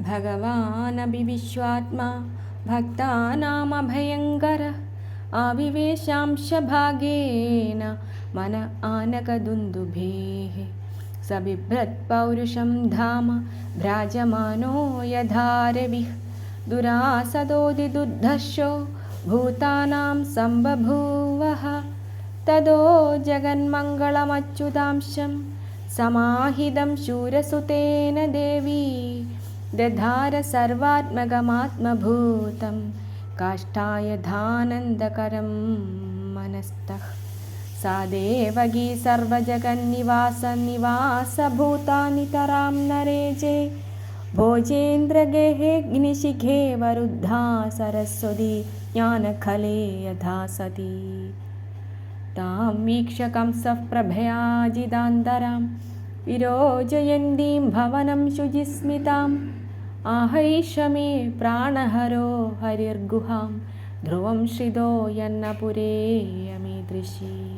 भगवानपि विश्वात्मा भक्तानामभयङ्करः आविवेशांशभागेन मन आनकदुन्दुभेः। स बिभ्रत्पौरुषं धाम, भ्राजमानो यधारविः दुरासदोदिदुर्धर्षो भूतानां सम्बभूवः। तदो जगन्मङ्गलमच्युतांशं, समाहितं शूरसुतेन देवी। दधार सर्वात्मगमात्मभूतं काष्ठायधानन्दकरं मनस्तः। सा देवगी सर्वजगन्निवासनिवासभूतानितरां नरेजे भोजेन्द्रगेहेऽग्निशिखे वरुद्धा सरस्वती ज्ञानखले यथा सती। तां वीक्षकं सः प्रभयाजिदान्तरां विरोजयन्तीं भवनं शुचिस्मिताम् आहैष मे प्राणहरो हरिर्गुहां ध्रुवं श्रितो यन्नपुरे यमीदृशी